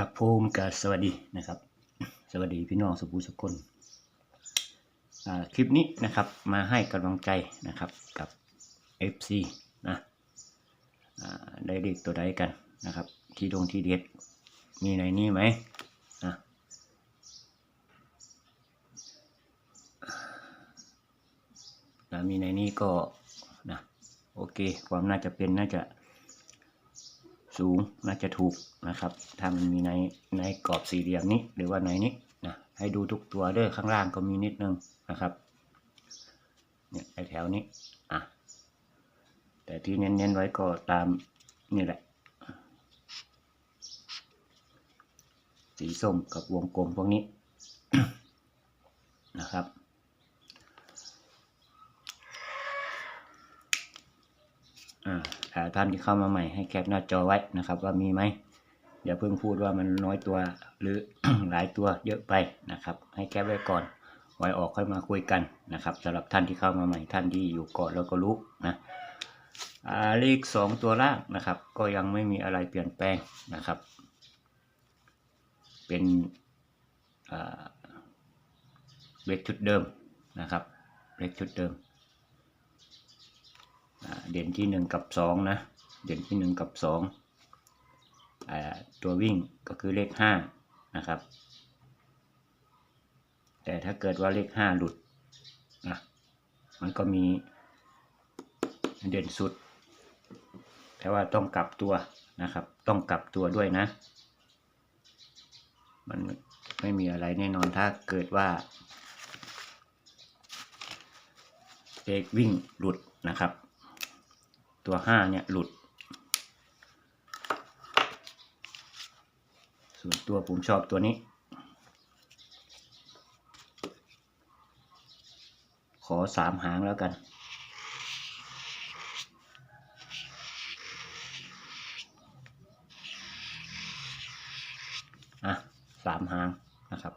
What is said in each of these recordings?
ครับผมกับสวัสดีนะครับ สวัสดีพี่น้องสุภูสุคนคลิปนี้นะครับมาให้กำลังใจนะครับกับ FC นะได้เด็กตัวใดกันนะครับ ที่ดงที่เด็ดมีในนี้ไหมนะนะมีในนี้ก็นะโอเค ความน่าจะเป็นน่าจะ สูงน่าจะถูกนะครับ ถ้ามันมีในในกรอบสี่เหลี่ยมนี้หรือว่าในนี้นะให้ดูทุกตัวเด้อข้างล่างก็มีนิดนึงนะครับเนี่ยไอแถวนี้อะแต่ที่เน้นๆไว้ก็ตามนี่แหละ สีส้มกับวงกลมพวกนี้ นะครับ อ่าถ้า ท่านที่เข้ามาใหม่ให้แคปหน้าจอไว้นะครับ ว่ามีไหมอย่าเพิ่งพูดว่ามันน้อยตัวหรือ หลายตัวเยอะไปนะครับ ให้แคปไว้ก่อน ไว้ออกค่อยมาคุยกันนะครับสำหรับท่านที่เข้ามาใหม่ท่านที่อยู่ก่อนแล้วก็รู้นะอ่าเลขสองตัวล่างนะครับ ก็ยังไม่มีอะไรเปลี่ยนแปลงนะครับ เป็นอ่าเลขชุดเดิมนะครับเลขชุดเดิม เด่นที่หนึ่งกับสองนะ เด่นที่หนึ่งกับสองตัววิ่งก็คือเลขห้านะครับ แต่ถ้าเกิดว่าเลขห้าหลุดนะมันก็มีเด่นสุด แต่ว่าต้องกลับตัวนะครับ ต้องกลับตัวด้วยนะ มันไม่มีอะไรแน่นอนถ้าเกิดว่าเลขวิ่งหลุดนะครับ ตัวห้าเนี่ยหลุด ส่วนตัวผมชอบตัวนี้ ขอสามหางแล้วกัน อะสามหางนะครับ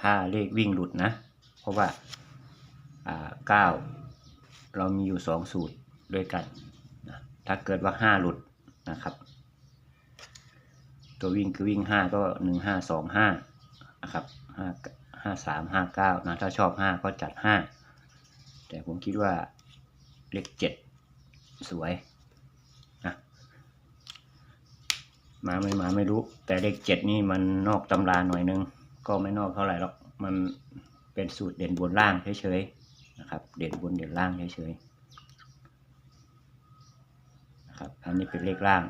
ถ้าเลขวิ่งหลุดนะ เพราะว่า อ่าเก้า เรามีอยู่สองสูตรด้วยกันนะถ้าเกิดว่าห้าหลุดนะครับ ตัววิ่งคือวิ่งห้าก็หนึ่งห้าสองห้านะครับห้าห้าสามห้าเก้านะถ้าชอบห้าก็จัดห้าแต่ผมคิดว่าเลขเจ็ดสวยนะมาไม่มาไม่รู้ แต่เลขเจ็ดนี่มันนอกตำราหน่อยนึง ก็ไม่นอกเท่าไหร่หรอก มันเป็นสูตรเด่นบนล่างเฉยๆ นะครับ เด่นบนเด่นล่างเฉยๆนะครับอันนี้เป็นเลขล่าง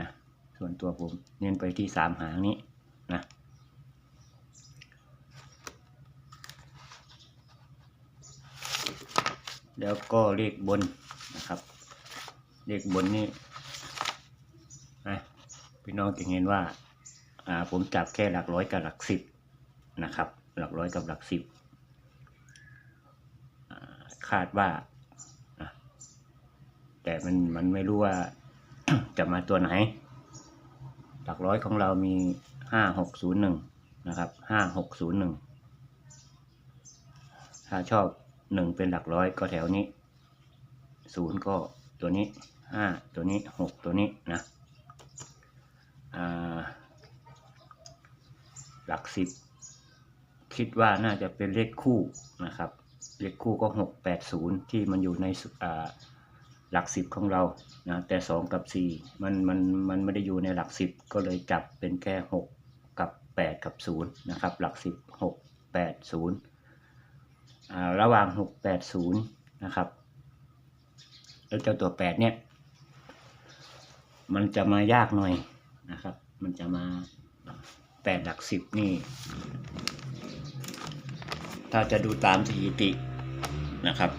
นะส่วนตัวผมเน้นไปที่สามหางนี้นะแล้วก็เลขบนนะครับเลขบนนี่นะพี่น้องจะเห็นว่าอ่าผมจับแค่หลักร้อยกับหลักสิบนะครับ หลักร้อยกับหลักสิบ คาดว่า แต่มันมันไม่รู้ว่า จะมาตัวไหน หลักร้อยของเรามีห้าหกศูนย์หนึ่งนะครับห้าหกศูนย์หนึ่งถ้าชอบหนึ่งเป็นหลักร้อยก็แถวนี้ศูนย์ก็ตัวนี้ห้าตัวนี้หกตัวนี้นะหลักสิบคิดว่าน่าจะเป็นเลขคู่นะครับ เลขคู่ก็หกแปดศูนย์ที่มันอยู่ในหลักสิบของเรานะแต่สองกับสี่มันมันมันไม่ได้อยู่ในหลักสิบก็เลยจับเป็นแค่หกกับแปดกับศูนย์นะครับ หลักสิบหกแปดศูนย์ระหว่างหกแปดศูนย์นะครับแล้วเจ้าตัวแปดเนี่ย มันจะมายากหน่อยนะครับ มันจะมาแปดหลักสิบนี่ ถ้าจะดูตามสถิตินะครับ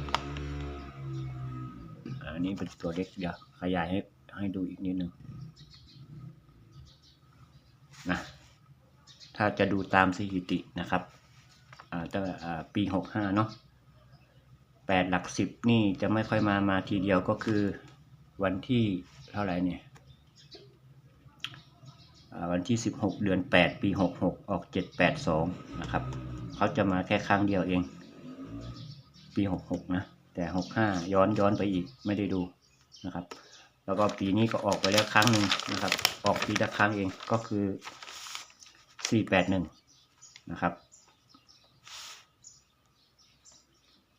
อันนี้เป็นตัวเล็กเดี๋ยวขยายให้ให้ดูอีกนิดนึงนะถ้าจะดูตามสถิตินะครับอ่าตั้งแต่อ่าปีหกห้าเนาะแปดหลักสิบนี่จะไม่ค่อยมามาทีเดียวก็คือวันที่เท่าไหร่เนี่ยอ่าวันที่สิบหกเดือนแปดปีหกหกออกเจ็ดแปดสองนะครับ เขาจะมาแค่ครั้งเดียวเอง ปีหกหกนะ แต่หกห้าย้อนย้อนไปอีกไม่ได้ดูนะครับ แล้วก็ปีนี้ก็ออกไปแล้วครั้งหนึ่งนะครับ ออกปีละครั้งเองก็คือสี่แปดหนึ่งนะครับ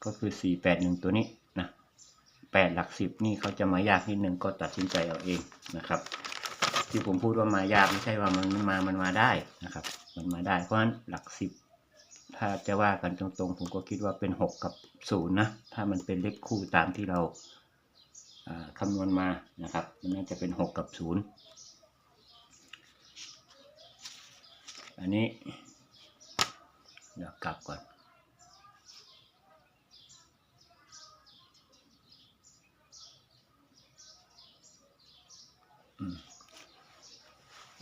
ก็คือสี่แปดหนึ่งตัวนี้นะแปดหลักสิบนี่เขาจะมายากนิดนึงก็ตัดสินใจเอาเองนะครับที่ผมพูดว่ามายากไม่ใช่ว่ามันมันมามันมาได้นะครับ มันมาได้ เพราะฉะนั้นหลักสิบ ถ้าจะว่ากันตรงๆ ผมก็คิดว่าเป็นหกกับศูนย์นะ ถ้ามันเป็นเลขคู่ตามที่เราคำนวณมานะครับ มันน่าจะเป็นหกกับศูนย์อันนี้เดี๋ยวกลับก่อน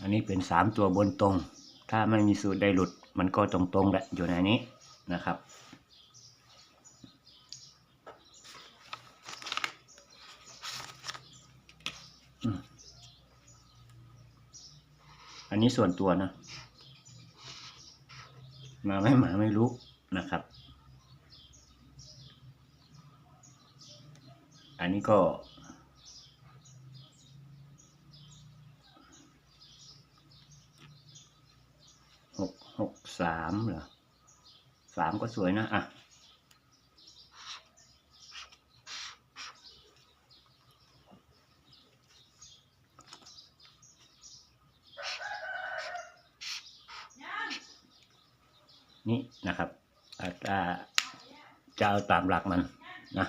อันนี้เป็นสามตัวบนตรง ถ้าไม่มีสูตรใดหลุด มันก็ตรงๆแหละอยู่ในนี้นะครับ อันนี้ส่วนตัวนะ มาไม่มาไม่รู้นะครับ อันนี้ก็ หกหกสามเหรอสามก็สวยนะ อะ นี่นะครับอาจจะจะเอาตามหลักมันนะ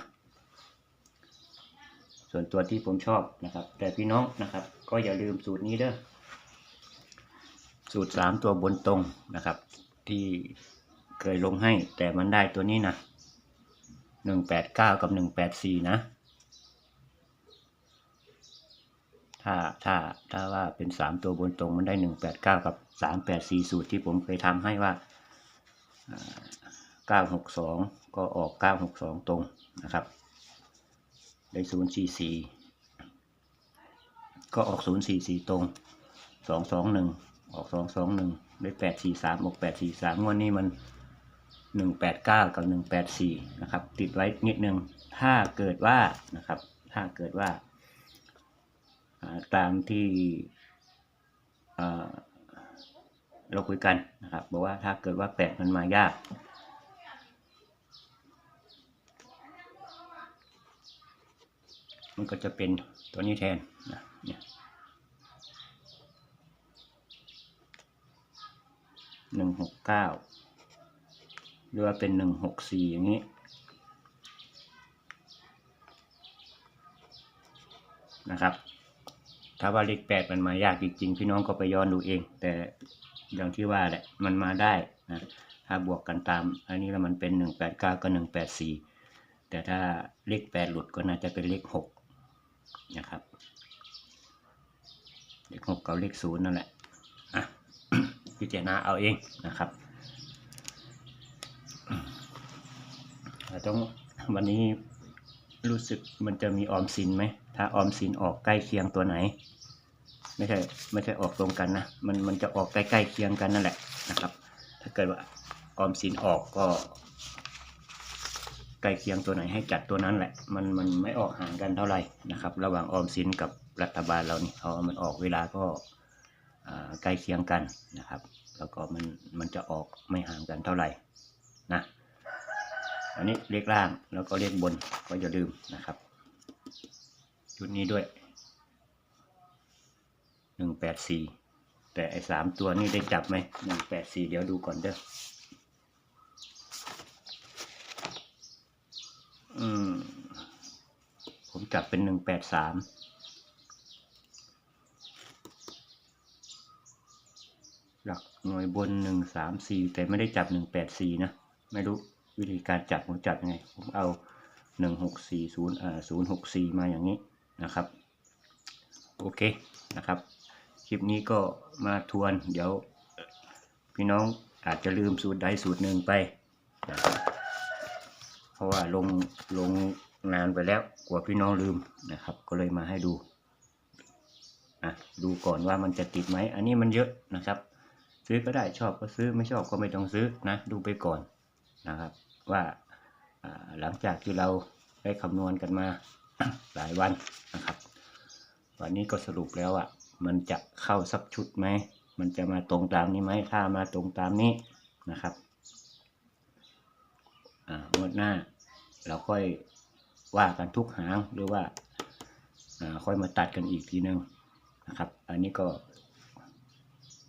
ส่วนตัวที่ผมชอบนะครับ แต่พี่น้องนะครับ ก็อย่าลืมสูตรนี้เด้อสูตรสามตัวบนตรงนะครับ ที่เคยลงให้ แต่มันได้ตัวนี้นะหนึ่งแปดเก้ากับหนึ่งแปดสี่นะ ถ้าถ้าถ้าว่าเป็นสามตัวบนตรงมันได้หนึ่งแปดเก้ากับสามแปดสี่สูตรที่ผมเคยทำให้ว่าเก้าหกสองก็ออกเก้าหกสองตรงนะครับ ได้ศูนย์สี่สี่ก็ออกศูนย์สี่สี่ตรงสองสองหนึ่งออกสองสองหนึ่ง ได้แปดสี่สามออกแปดสี่สามงวดนี้มันหนึ่งแปดเก้ากับหนึ่งแปดสี่นะครับ ติดไว้นิดนึงถ้าเกิดว่านะครับ ถ้าเกิดว่า ตามที่เราคุยกันนะครับบอกว่าถ้าเกิดว่าแปดมันมายากมันก็จะเป็นตัวนี้แทนนะเนี่ย หนึ่งหกเก้าหรือว่าเป็นหนึ่งหกสี่อย่างนี้นะครับ ถ้าว่าเลขแปดมันมายากจริงๆ พี่น้องก็ไปย้อนดูเอง แต่อย่างที่ว่าแหละมันมาได้นะถ้าบวกกันตาม อันนี้แล้วมันเป็นหนึ่งแปดเก้าก็หนึ่งแปดสี่แต่ถ้าเลขแปดหลุดก็น่าจะเป็นเลขหกนะครับ เลขหกกับเลขศูนย์นั่นแหละอะ พิจารณาเอาเองนะครับต่ต้องวันนี้รู้สึกมันจะมีออมสินไหม ถ้าออมสินออกใกล้เคียงตัวไหน ไม่ใช่ไม่ใช่ออกตรงกันนะ มันมันจะออกใกล้ๆเคียงกันนั่นแหละนะครับ ถ้าเกิดว่าออมสินออกก็ใกล้เคียงตัวไหนให้จัดตัวนั้นแหละ มันมันไม่ออกห่างกันเท่าไหร่นะครับ ระหว่างออมสินกับรัฐบาลเรานี่เอามันออกเวลาก็ ใกล้เคียงกันนะครับ แล้วก็มันมันจะออกไม่ห่างกันเท่าไหร่นะอันนี้เลขล่างแล้วก็เลขบนก็อย่าลืมนะครับ ชุดนี้ด้วยหนึ่งแปดสี่แต่ไอ้สามตัวนี้ได้จับไหมหนึ่งแปดสี่เดี๋ยวดูก่อนเด้ออืม ผมจับเป็นหนึ่งแปดสาม หลักหน่วยบนหนึ่งสามสี่แต่ไม่ได้จับหนึ่งแปดสี่นะ ไม่รู้วิธีการจับผมจับยังไง ผมเอาหนึ่งหกสี่ศูนย์อ่าศูนย์หกสี่มาอย่างนี้นะครับ โอเคนะครับ คลิปนี้ก็มาทวน เดี๋ยวพี่น้องอาจจะลืมสูตรใดสูตรหนึ่งไปนะครับเพราะว่าลงลงนานไปแล้วกลัวพี่น้องลืมนะครับ ก็เลยมาให้ดูอะดูก่อนว่ามันจะติดไหม อันนี้มันเยอะนะครับ ซื้อก็ได้ชอบก็ซื้อไม่ชอบก็ไม่ต้องซื้อนะดูไปก่อนนะครับ ว่าหลังจากที่เราได้คำนวณกันมาหลายวันนะครับ วันนี้ก็สรุปแล้วอะมันจะเข้าสักชุดไหมมันจะมาตรงตามนี้ไหมถ้ามาตรงตามนี้นะครับอ่างวดหน้าเราค่อยว่ากันทุกหางหรือว่าอ่าค่อยมาตัดกันอีกทีนึงนะครับ อันนี้ก็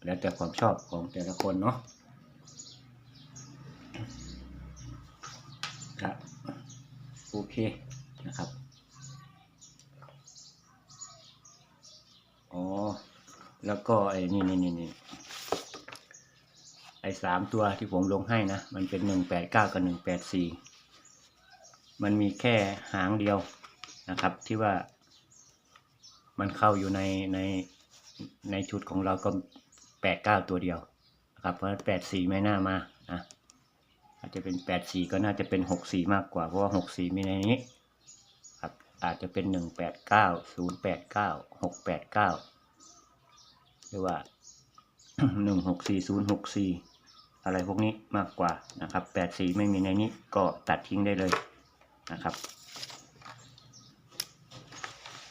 แล้วแต่ความชอบของแต่ละคนเนาะครับโอเคนะครับอ๋อแล้วก็ไอ้นี่นี่นี่นี่ไอ้สามตัวที่ผมลงให้นะ มันเป็นหนึ่งแปดเก้ากับหนึ่งแปดสี่มันมีแค่หางเดียวนะครับ ที่ว่ามันเข้าอยู่ในในในชุดของเราก็ แปดเก้าตัวเดียวนะครับ เพราะแปดสี่ไม่น่ามานะอาจจะเป็นแปดสี่ก็น่าจะเป็นหกสี่มากกว่า เพราะว่าหกสี่มีในนี้ครับอาจจะเป็นหนึ่งแปดเก้าศูนย์แปดเก้าหกแปดเก้าหรือว่าหนึ่งหกสี่ศูนย์หกสี่อะไรพวกนี้มากกว่านะครับแปดสี่ไม่มีในนี้ก็ตัดทิ้งได้เลยนะครับ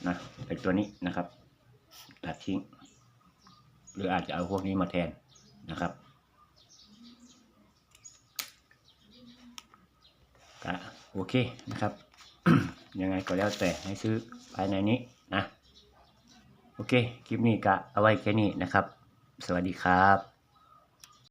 นะเป็นตัวนี้นะครับตัดทิ้ง หรืออาจจะเอาพวกนี้มาแทนนะครับก็โอเคนะครับ ยังไงก็แล้วแต่ให้ซื้อภายในนี้นะ โอเค คลิปนี้ก็เอาไว้แค่นี้นะครับ สวัสดีครับ